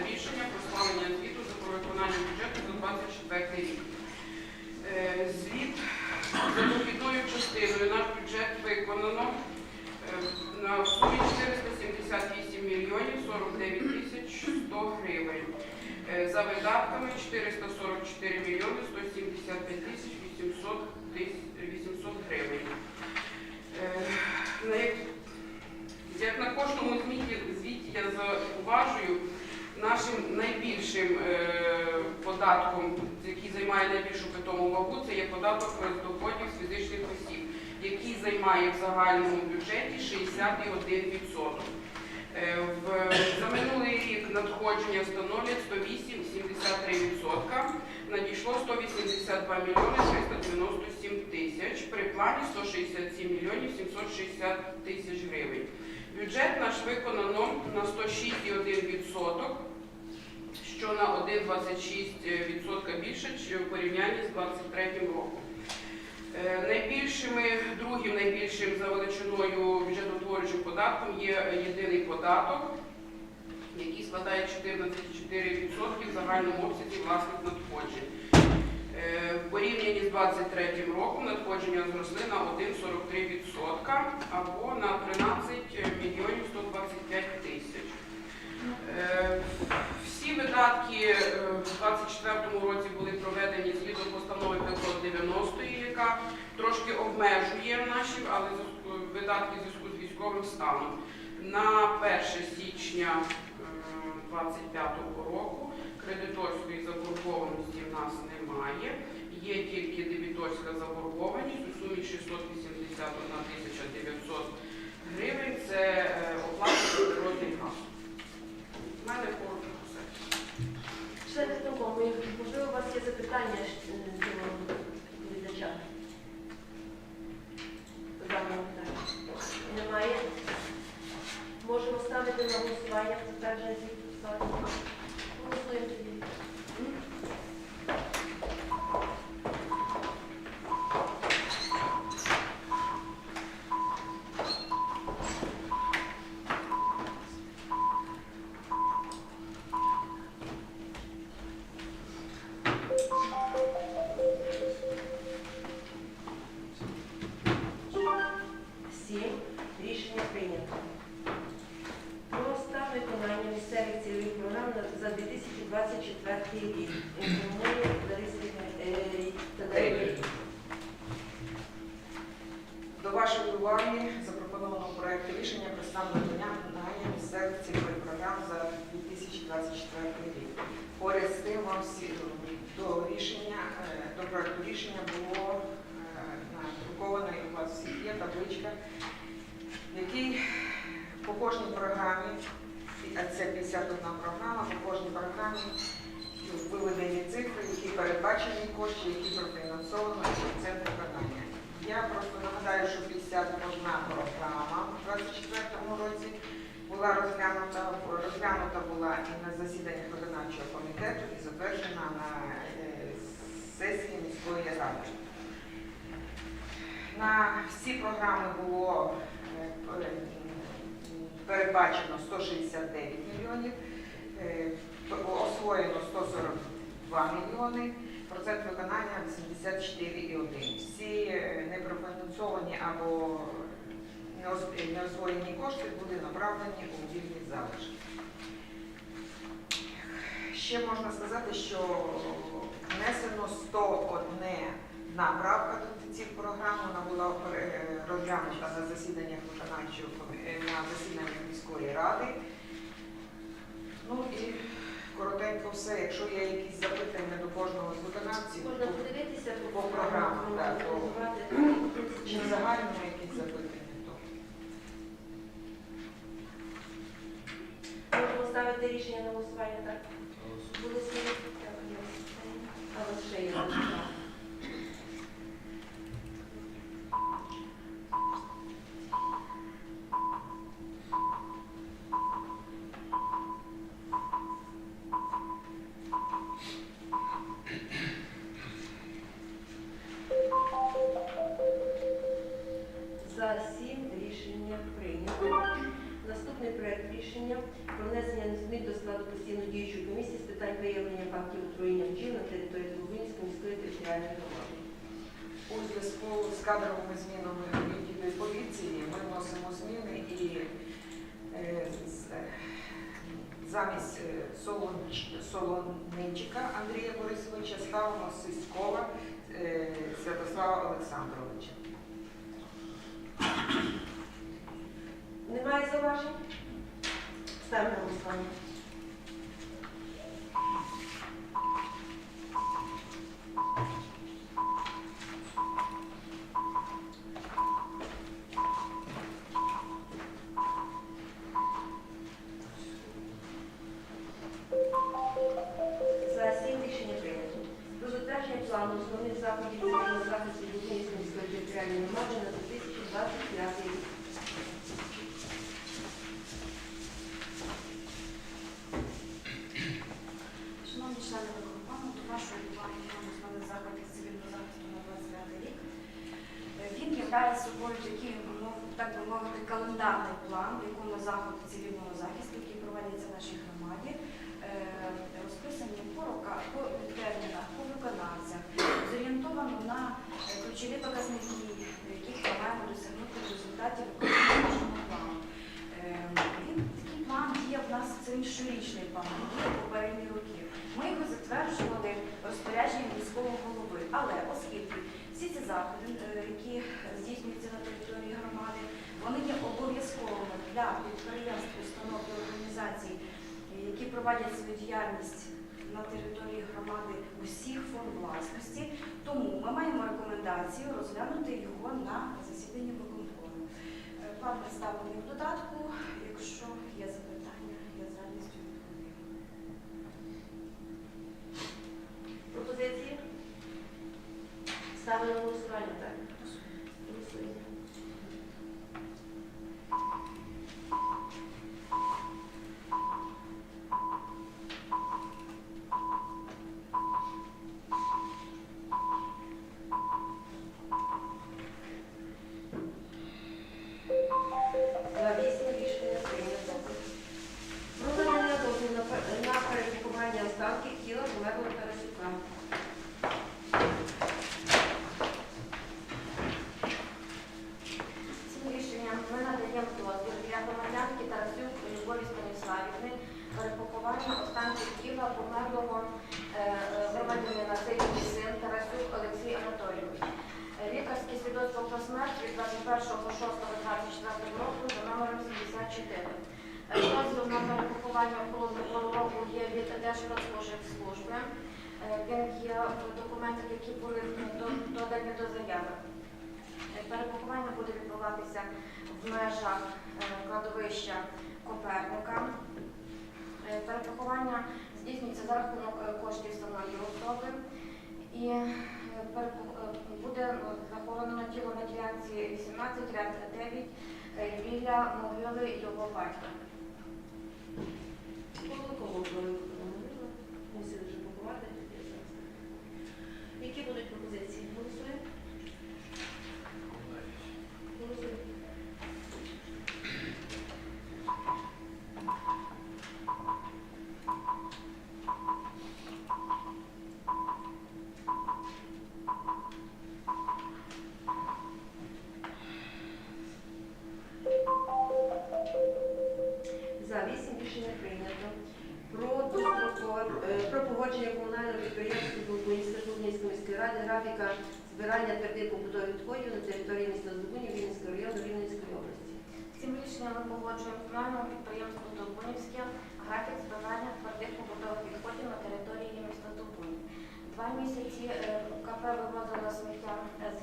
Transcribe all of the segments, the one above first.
виноситься рішення про схвалення звіту за виконання бюджету за 24 рік. Е, Звіт за дохідною частиною наш бюджет виконано е, на сумі 478 мільйонів 49 тисяч 100 гривень. Е, За видатками 444 мільйони 175 тисяч 800 800 гривень. Як- на кожному звіті я зауважую, нашим найбільшим е, податком, який займає найбільшу питому вагу, це є податок з доходів з фізичних осіб, який займає в загальному бюджеті 61%. Е, за минулий рік надходження становлять 108,73%, надійшло 182 мільйони 397 тисяч, при плані 167 мільйонів 760 тисяч гривень. Бюджет наш виконано на 106,1%, що на 1,26% більше в порівнянні з 2023 роком. Е, Найбільшими, другим найбільшим за величиною бюджетотворчим податком є єдиний податок, який складає 14,4% в загальному обсязі власних надходжень. Е, В порівнянні з 2023 роком надходження зросли на 1,43% або на 13 мільйонів 125 тисяч. Е, Всі видатки е, в 2024 році були проведені згідно постанови 590, яка трошки обмежує наші але видатки в зв'язку з військовим станом. На 1 січня 2025 року кредиторської заборгованості в нас немає. Є тільки дебіторська заборгованість у сумі 681 тисяча 900 гривень. Це е, оплата природний газ. Мене все. Члени виконкому, можливо, у вас є запитання е, до доповідача? Даного питання? Немає? Можемо ставити на голосування затвердження звіту? Голосуємо кожній програмі, а це 51 програма, по кожній програмі виведені цифри, які передбачені кошти, які профінансовано і процент виконання. Я просто нагадаю, що 51 програма у 2024 році була розглянута, розглянута була і на засіданнях виконавчого комітету і затверджена на е, сесії міської ради. На всі програми було е, передбачено 169 мільйонів, е, освоєно 142 мільйони, процент виконання 84,1. Всі е, непрофінансовані або неосвоєні кошти були направлені у вільні залишки. Ще можна сказати, що внесено 101 направка до цих програм. Вона була е, розглянута на засіданнях виконавчого е, на засіданнях міської ради. Ну і коротенько все. Якщо є якісь запитання до кожного з виконавців, Можна то подивитися По програмам, так, то- чи загально якісь запитання, то Можемо ставити рішення на голосування, так? Голосуємо. А от ще є фактів отруєння бджіл на території Лубинської міської територіальної громади. У зв'язку з кадровими змінами у поліції ми вносимо зміни і е, з- е, замість е, Солон- Солонинчика Андрія Борисовича ставимо Сиськова е, Святослава Олександровича. Немає зауважень? Ставимо голосування. Нашій громаді, е, розписані по по термінах, по виконавцях, зорієнтовано на ключові показники, яких маємо досягнути в результаті виконання нашого плану. Е, такий план є в нас це щорічний план, є попередні роки. Ми його затверджували розпорядженням міського голови. Але оскільки всі ці заходи, е, які здійснюються на території громади, вони є обов'язковими для підприємств, установ і організацій, які проводять свою діяльність на території громади усіх форм власності. Тому ми маємо рекомендацію розглянути його на засіданні виконкому. Е, План представлений в додатку. Якщо є запитання, я з радістю відповім. Пропозиції? Ставлю на голосування, так? Року є від Держпродспоживслужби. Е, Він є в документах, які були додані до заяви. Е, Перепакування буде відбуватися в межах е, кладовища Коперника. Е, Перепакування здійснюється за рахунок е, коштів самої особи і е, е, буде е, захоронено тіло на ділянці 18 ряд 9 е, біля могили його батька. Мусили вже побувати. Які будуть пропозиції?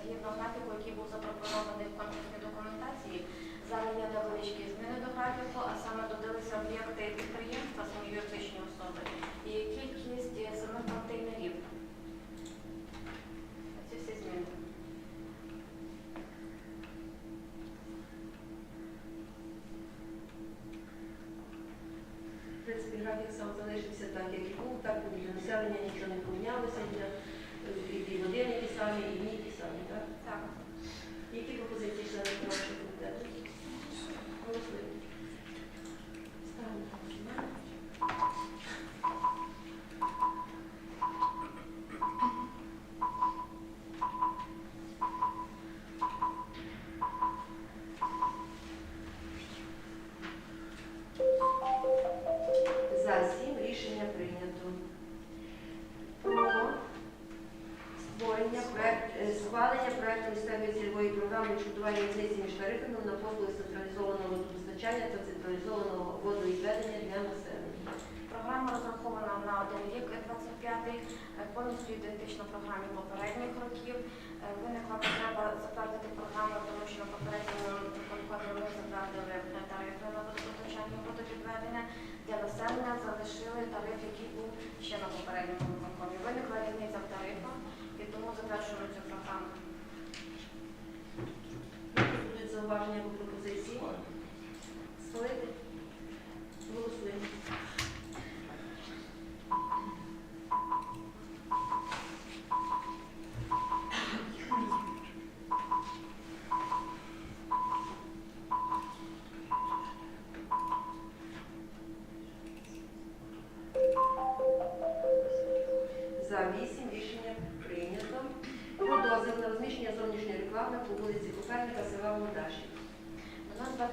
Згідно який був запропонований в конкурсній документації. Зараз є невеличкі зміни до графіку, а саме додалися об'єкти підприємства, самі юридичні особи, і кількість самих контейнерів. Ці всі зміни. В принципі, графік сам залишився так, як і був, так і населення нічого не відшкодування різниці між на послуги централізованого водопостачання та централізованого водовідведення для населення. Програма розрахована на один рік 25-й, е, повністю ідентична програмі попередніх років. Е, Виникла потреба затвердити програму, тому що на попередньому ми затвердили тарифи на водопостачання водовідведення. Для населення залишили тариф, який був ще на попередньому конкурсі. Виникла різниця в тарифах і тому затверджуємо цю програму. Які будуть зауваження або пропозиції? Схвалити? Голосуємо.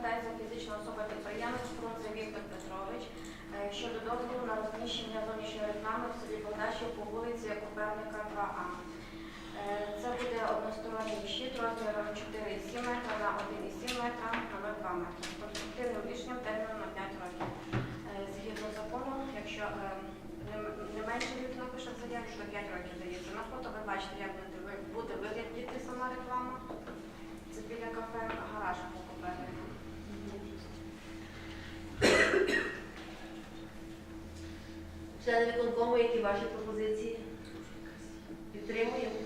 Звертається фізична особа підприємець Фрунзе Віктор Петрович е, щодо дозволу на розміщення зовнішньої реклами в селі Богдашів по вулиці Коперника 2А. Е, Це буде односторонній щит розміром 4,7 метра на 1,7 метра на 0,2 метра. Конструктивним рішенням терміном на 5 років. Е, Згідно закону, якщо не- менше від напише в заяві, що 5 років дається. На фото ви бачите, як буде виглядіти сама реклама. Це біля кафе гараж по Копернику. Члени виконкому, які ваші пропозиції? Підтримуємо.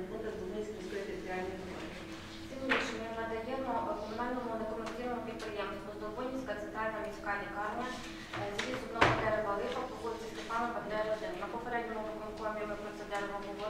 Населених пунктах Дубинської міської територіальної громади. Цим рішенням надаємо комунальному некомерційному підприємству Здолбунівська центральна міська лікарня зі зубного одного дерева липа по вулиці Степана Бандера 1. На попередньому виконкомі ми про це дерево говорили.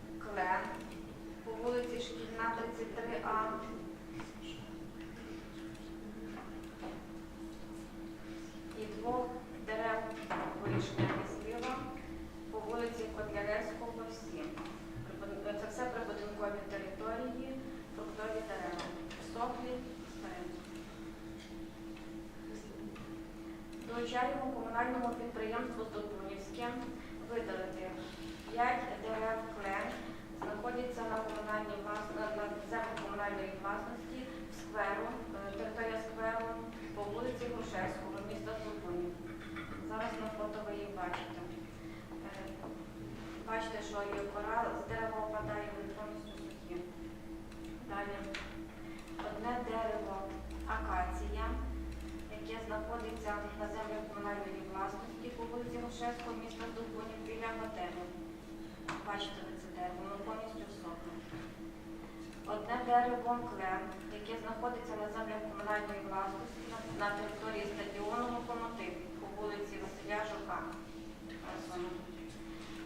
комунальної власності скверу, е, територія скверу по вулиці Грушевського, міста Здолбунів. Зараз на фото ви їх бачите. Е, Бачите, що є кора з дерева опадає, вони повністю сухі. Далі одне дерево акація, яке знаходиться на землі комунальної власності по вулиці Грушевського, міста Дубонів, біля готелю. Бачите ви це дерево, воно повністю сохне. Одне дерево клен, яке знаходиться на землях комунальної власності на, території стадіону Локомотив по вулиці Василя Жука.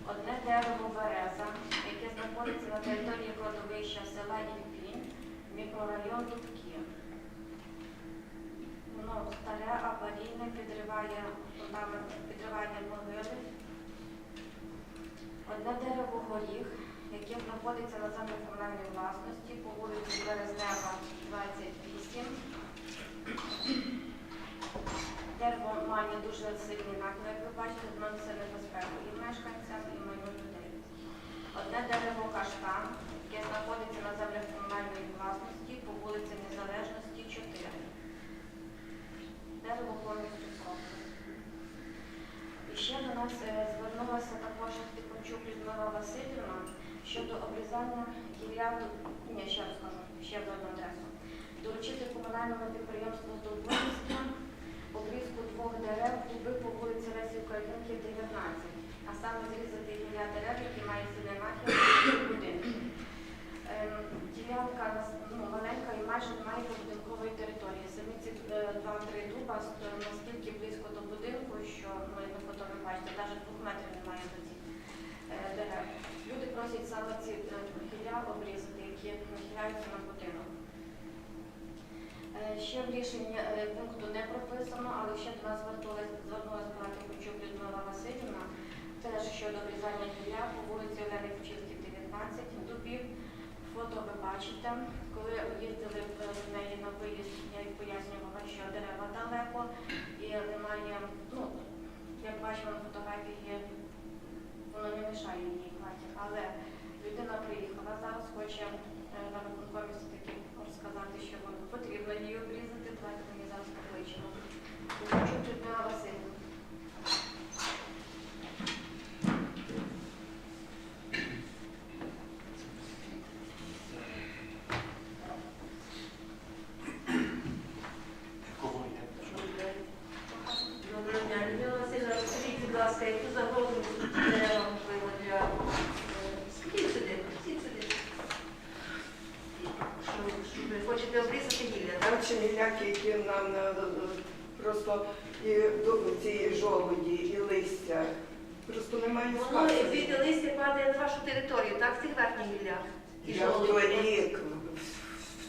Одне дерево береза, яке знаходиться на території кладовища села Ільпінь, мікрорайон Дубки. Воно старе, аварійне, підриває фундамент, підриває могили. Одне дерево горіх, яким знаходиться на землі комунальної власності по вулиці Березнева, 28. Дерево має дуже сильний нахил, як ви бачите, несе небезпеку і мешканцям, і майну людей. Одне дерево каштан, яке знаходиться на землях комунальної власності по вулиці Незалежності, 4. Дерево повністю сохне. І ще до нас е, звернулася також Степанчук Людмила Васильівна щодо обрізання гілляду, ні, ще раз скажу, ще одну адресу. Доручити комунальному підприємству Здобунська обрізку двох дерев дуби по вулиці Лесі Українки, 19, а саме зрізати гілля дерев, які мають сильний нахил до будинку. Ем, Ділянка нас- ну, маленька і майже немає будинкової території. Самі ці е, два-три дуба ст- настільки близько до будинку, що ну, як ви потім ви бачите, навіть двох метрів немає до цих е, дерев. Люди просять саме ці е, гілля обрізати, які нахиляються на будинок. Е, Ще в рішенні е, пункту не прописано, але ще до нас звернулася звернулася пана Кучук Людмила Васильівна, теж щодо обрізання гілля по вулиці Олени Пчілки, 19 дубів. Фото ви бачите, коли їздили в неї на виїзд, я пояснювала, що дерева далеко і немає, ну, як бачимо на фотографії, воно не мішає її хаті. Але людина приїхала зараз, хоче е, на виконкомі все-таки розказати, що воно потрібно її обрізати, давайте мені зараз покличемо. Хочу Людмила Васильівна. Доброго дня, Людмила Васильівна, розкажіть, будь ласка, яку загрозу дерева можливо для... е, Сидіть сюди, сидіть сюди. Що, що ви хочете обрізати гілля, так? Там ще гіляки, які нам е, просто і до- ці жолуді, і листя. Просто немає Воно спасу. звідти листя падає на вашу територію, так? В цих верхніх гіллях? Я в торік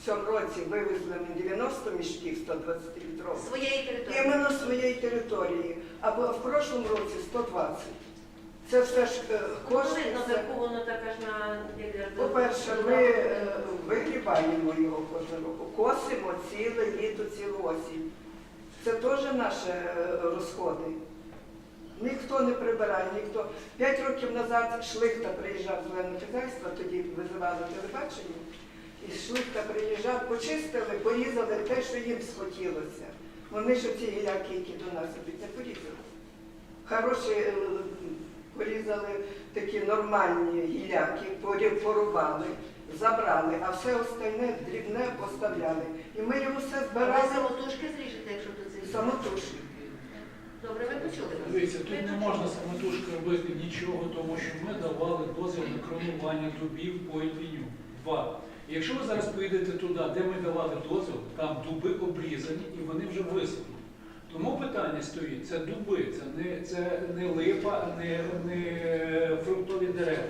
в цьому році вивезли ми 90 мішків 120 літрів. Своєї території. Іменно своєї території. А в прошлому році 120. Це все ж е, Коли кошти. на все. верху воно на... По-перше, ми е, вигрібаємо його кожного року, косимо ціле літо, цілу осінь. Це теж наші е, розходи. Ніхто не прибирає, ніхто. П'ять років назад Шлихта приїжджав з зеленого хазяйства, тоді визивали телебачення, і Шлихта приїжджав, почистили, порізали те, що їм схотілося. Вони ж ці гіляки, які до нас ідуть, не порізали. Хороші е, порізали такі нормальні гіляки, порубали, забрали, а все остальне дрібне поставляли. І ми його все Ви збирали самотужки зріжете, якщо тут це. самотужки. Добре, ви почули. Дивіться, тут не можна самотужки робити нічого, тому що ми давали дозвіл на кронування дубів по Ільвіню. Два. Якщо ви зараз поїдете туди, де ми давали дозвіл, там дуби обрізані і вони вже висохли. Тому питання стоїть, це дуби, це не, це не липа, не, не фруктові дерева.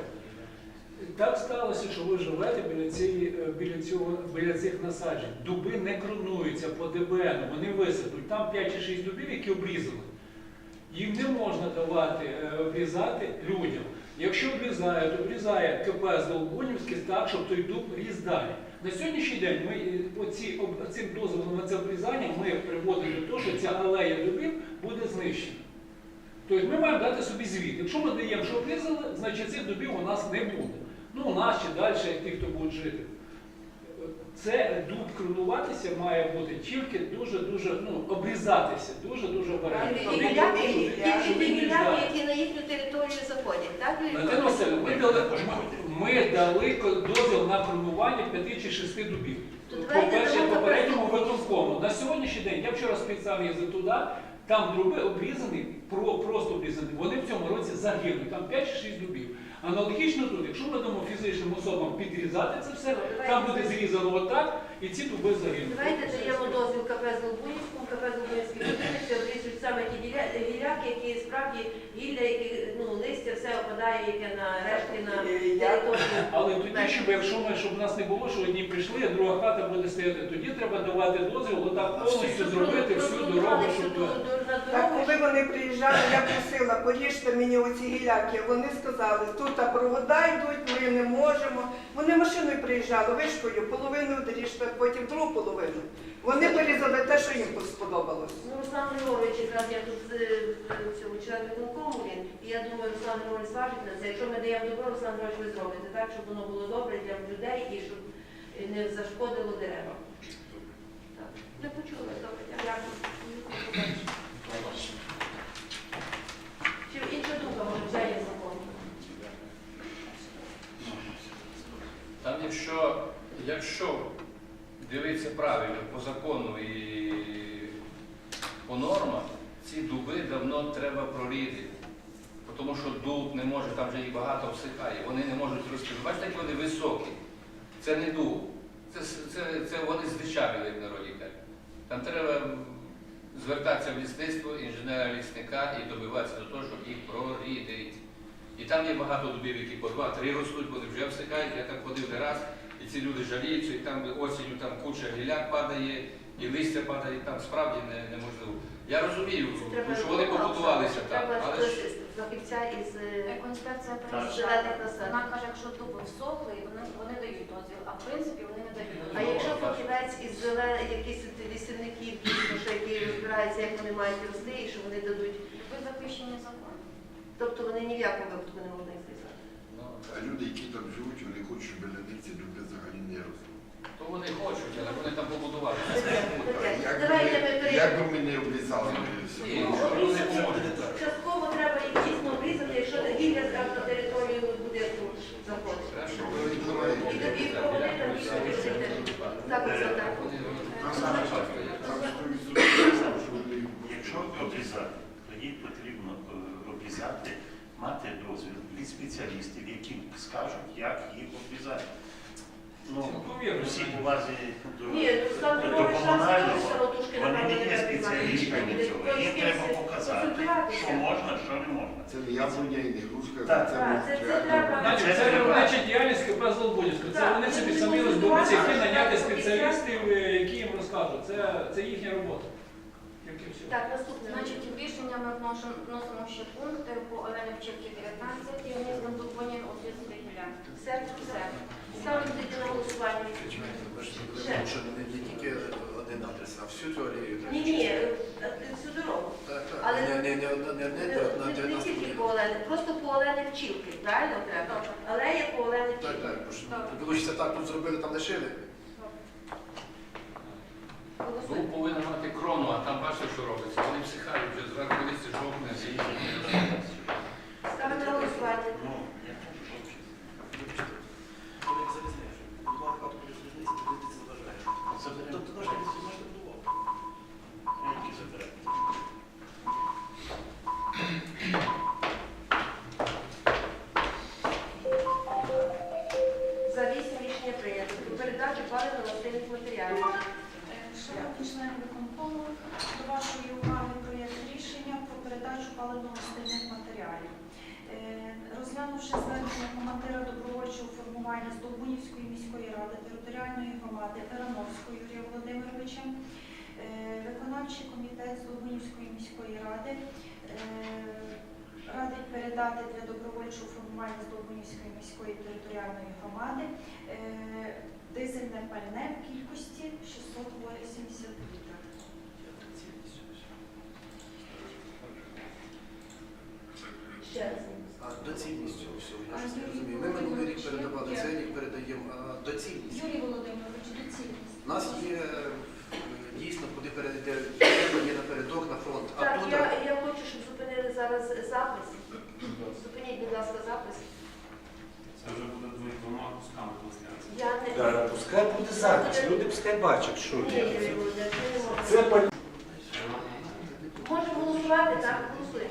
Так сталося, що ви живете біля, цієї, біля, цього, біля цих насаджень. Дуби не кронуються по ДБН, вони висадуть. Там 5 чи 6 дубів, які обрізали. Їм не можна давати е, обрізати людям. Якщо обрізають, обрізає КП з Долбунівський так, щоб той дуб ріс далі. На сьогоднішній день ми е, оці, цим дозволом на це обрізання ми приводимо до того, що ця алея дубів буде знищена. Тобто ми маємо дати собі звіт. Якщо ми даємо, що обрізали, значить цих дубів у нас не буде. Ну, у нас чи далі, ті, хто будуть жити. Це дуб кронуватися має бути тільки дуже-дуже, ну, обрізатися, дуже-дуже обережно. Тобі гіляки, гіляки. які на їхню територію заходять, так? Юрій Валентина ми дали, ми дали дозвіл на кронування п'яти чи шести дубів. По-перше, попередньому виконкому. На сьогоднішній день, я вчора спеціально їздив туди, там дуби обрізані, про, просто обрізані. Вони в цьому році загинуть, там 5 чи 6 дубів. Аналогічно тут, якщо ми дамо фізичним особам підрізати це все, там буде зрізано отак, і ці дуби загинуть. Давайте даємо дозвіл КП Золбунівському, КП Золбунівській будинці обрізують саме ті гіля- гіляки, які справді гілля, які, ну, листя, все опадає, яке на рештки на територію. Але тоді, щоб якщо ми, щоб нас не було, що одні прийшли, а друга хата буде стояти, тоді треба давати дозвіл, отак повністю зробити всю дорогу, щоб. Так коли вони приїжджали, я просила, поріжте мені оці гіляки. Вони сказали, тут провода йдуть, ми не можемо. Вони машиною приїжджали, вишкою, половину доріжте, потім другу половину. Вони порізали те, що їм сподобалось. Ну, Руслан Григорович, якраз я тут з е, в цьому він, і я думаю, Руслан Григорович зважить на це. Якщо ми даємо добро, Руслан Григорович, ви зробите так, щоб воно було добре для людей і щоб е, не зашкодило деревам. Так. Не почули, добре, дякую. Чи інша може взяти закон? Там, якщо, якщо дивитися правильно по закону і по нормам, ці дуби давно треба проріти. Тому що дуб не може, там вже їх багато всихає, вони не можуть рости. Бачите, які вони високі. Це не дуб. Це, це, це вони здичавіли, як народі. Там треба звертатися в лісництво, інженера-лісника і добиватися до того, щоб їх прорідить. І там є багато дубів, які по два-три ростуть, вони вже всикають. Я там ходив не раз, і ці люди жаліються, і там осінню там куча гіляк падає, і листя падає, і там справді не, неможливо. Я розумію, що вони побудувалися там, але ж фахівця із е, приїжджає, насад. вона каже, якщо дуби всохли, вони, вони дають дозвіл, а в принципі вони не дають дозвіл. А якщо фахівець із зелених, якісь от лісівників, дійсно, що які розбираються, як вони мають рости, і що вони дадуть, Ви захищені законом. тобто вони ні в якому випадку не можна їх зрізати. ну, А люди, які там живуть, вони хочуть, щоб біля них ці взагалі не росли. То вони хочуть, але вони там побудувалися. Як би Давайте ми ми- Як би перейдемо. ми не обрізали Ні, поможуть. Частково треба їх дійсно обрізати, якщо не гілля зразу на територію будинку заходить. Треба, щоб І тоді проводи там дійсно відсити. Так, Олександр. Вони- Там саме там 100% що вони Якщо обрізати, тоді потрібно е, обрізати, мати дозвіл від спеціалістів, які скажуть, як їх обрізати. Ну, Цілковірно. всі повазі до, Ні, ну Руслан до Григорович раз комунального, самотужки, вони напевно, не є спеціалістами цього. Їм треба показати, консультуватися. що можна, що не можна. Це не яблуня і не грушка, Так. це Так, це- це треба. Значить, це виробнича діяльність КП Злободівська. Це Так, вони собі вони самі розберуться, які будувати, наняти так, спеціалістів, е, які їм розкажуть. Це, це їхня робота. Тільки все. Так, наступне. Значить, в рішення ми вносимо, вносимо ще пункти по Оленівчівці 19 і вмістом Дубонін у 30 гілях. Все, все. Ставлю тоді на голосування. Ще. Тому що не, не тільки один адрес, а всю цю Ні, ні, е, е, всю дорогу. Так, так. Але не, не, не, одна- не, не, Не, не, одна не, не тільки по просто по Вчілки, правильно треба? Алея по Олені Так, так, бо ж вийшло так, тут зробили, там лишили. Радить для добровольчого формування з міської територіальної громади е, дизельне пальне в кількості 680 літрів. Ще раз. Доцільність цього всього, я щось не розумію. Ми минулий рік передавали, цей рік передаємо, а доцільність. Юрій Володимирович, доцільність. У нас є е, дійсно, куди перейде, є напередок на фронт, а Так, тут я, я хочу, щоб зупинили зараз запис. Зупиніть, будь ласка, запис. Це вже буде двома кусками трансляції. Не Пускай буде запис, люди пускай бачать, що є. вірю, я. Це паль- голосувати, так? Голосуємо.